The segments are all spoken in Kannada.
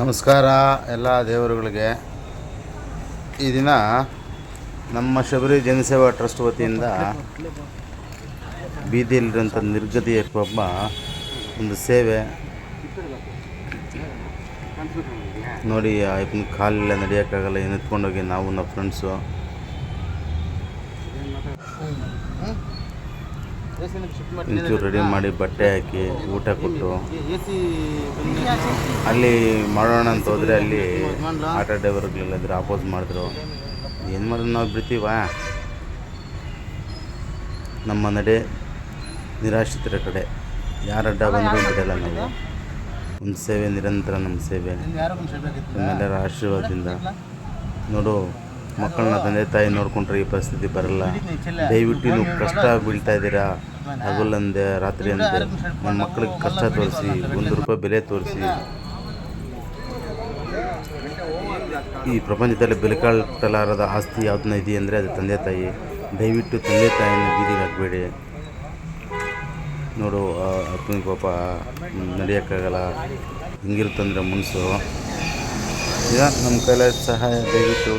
ನಮಸ್ಕಾರ. ಎಲ್ಲ ದೇವರುಗಳಿಗೆ. ಈ ದಿನ ನಮ್ಮ ಶಬರಿ ಜನಸೇವಾ ಟ್ರಸ್ಟ್ ವತಿಯಿಂದ ಬೀದಿಯಲ್ಲಿರುವಂಥ ನಿರ್ಗತಿ ಒಬ್ಬ ಒಂದು ಸೇವೆ ನೋಡಿ ಆಯ್ತು ಕಾಲೆಲ್ಲ ನಡೆಯೋಕ್ಕಾಗಲ್ಲ ಏನು ಎತ್ಕೊಂಡೋಗಿ ನಾವು ನಮ್ಮ ಫ್ರೆಂಡ್ಸು ಇಂಚೂರು ರೆಡಿ ಮಾಡಿ ಬಟ್ಟೆ ಹಾಕಿ ಊಟ ಕೊಟ್ಟು ಅಲ್ಲಿ ಮಾಡೋಣ ಅಂತ ಹೋದರೆ ಅಲ್ಲಿ ಆಟೋ ಡ್ರೈವರ್ಗಳೆಲ್ಲ ಇದ್ರೆ ಅಪೋಸ್ ಮಾಡಿದ್ರು. ಏನು ಮಾಡಿದ್ರು ನಾವು ಬಿಡ್ತೀವಾ? ನಮ್ಮ ನಡೆ ನಿರಾಶ್ರಿತರ ಕಡೆ. ಯಾರ ಅಡ್ಡ ಬಂದರೂ ಬಿಡಲ್ಲ ನಾವು. ಒಂದು ಸೇವೆ ನಿರಂತರ ನಮ್ಮ ಸೇವೆ. ನಮ್ಮೆಲ್ಲರ ಆಶೀರ್ವಾದದಿಂದ. ನೋಡು ಮಕ್ಕಳನ್ನ ತಂದೆ ತಾಯಿ ನೋಡ್ಕೊಂಡ್ರೆ ಈ ಪರಿಸ್ಥಿತಿ ಬರಲ್ಲ. ದಯವಿಟ್ಟು ನೀವು ಕಷ್ಟ ಬೀಳ್ತಾ ಇದ್ದೀರಾ? ಹಗಲಂದೆ ರಾತ್ರಿ ಅಂದೆ ನಮ್ಮ ಮಕ್ಕಳಿಗೆ ಕಷ್ಟ ತೋರಿಸಿ, ಒಂದು ರೂಪಾಯಿ ಬೆಲೆ ತೋರಿಸಿ. ಈ ಪ್ರಪಂಚದಲ್ಲಿ ಬೆಲೆ ಕಟ್ಟಲಾರದ ಆಸ್ತಿ ಯಾವ್ದನ್ನ ಇದೆ ಅಂದರೆ ಅದು ತಂದೆ ತಾಯಿ. ದಯವಿಟ್ಟು ತಂದೆ ತಾಯಿನ ಬೀದಿಗೆ ಹಾಕಬೇಡಿ. ನೋಡು ಅಪ್ಪನ ಪಾಪ ನಡೆಯೋಕ್ಕಾಗಲ್ಲ. ಹಿಂಗಿರುತ್ತಂದ್ರೆ ಮನಸ್ಸು. ಈಗ ನಮ್ಮ ಕೈಲಾದ ಸಹಾಯ ದಯವಿಟ್ಟು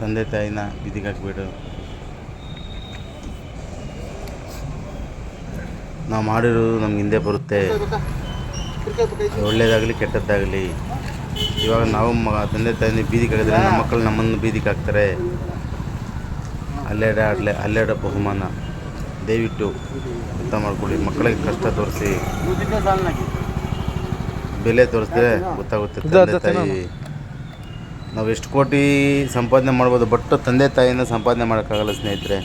ತಂದೆ ತಾಯಿನ ಬೀದಿಗೆ ಹಾಕ್ಬೇಡು ನಾವು ಮಾಡಿರೋದು ನಮ್ಗೆ ಹಿಂದೆ ಬರುತ್ತೆ. ಒಳ್ಳೇದಾಗಲಿ, ಕೆಟ್ಟದ್ದಾಗಲಿ. ಇವಾಗ ನಾವು ತಂದೆ ತಾಯಿನ ಬೀದಿಗೆ ಹಾಕಿದ್ರೆ ನಮ್ಮ ಮಕ್ಕಳು ನಮ್ಮನ್ನು ಬೀದಿಗೆ ಹಾಕ್ತಾರೆ ಅಲ್ಲೆಡೆ ಆಡಲೆ ಅಲ್ಲೆಡ ಬಹುಮಾನ. ದಯವಿಟ್ಟು ಅರ್ಥ ಮಾಡ್ಕೊಳ್ಳಿ, ಮಕ್ಕಳಿಗೆ ಕಷ್ಟ ತೋರಿಸಿ. ಬೆಲೆ ತೋರಿಸಿದ್ರೆ ಗೊತ್ತಾಗುತ್ತೆ ತಂದೆ ತಾಯಿ. ನಾವು ಎಷ್ಟು ಕೋಟಿ ಸಂಪಾದನೆ ಮಾಡ್ಬೋದು ಬಟ್ ತಂದೆ ತಾಯಿನ ಸಂಪಾದನೆ ಮಾಡೋಕ್ಕಾಗಲ್ಲ ಸ್ನೇಹಿತರೆ.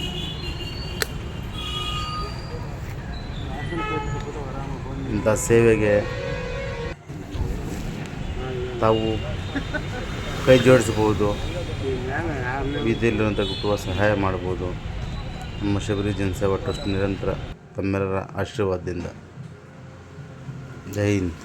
ಇಂಥ ಸೇವೆಗೆ ತಾವು ಕೈ ಜೋಡಿಸ್ಬೋದು, ಬೀದಿಯಲ್ಲಿರುವಂಥ ಕುಟುಂಬ ಸಹಾಯ ಮಾಡ್ಬೋದು. ನಮ್ಮ ಶಬರಿ ಜನಸೇವಾ ಟ್ರಸ್ಟ್ ನಿರಂತರ ತಮ್ಮೆಲ್ಲರ ಆಶೀರ್ವಾದದಿಂದ. ಜೈ ಹಿಂದ್.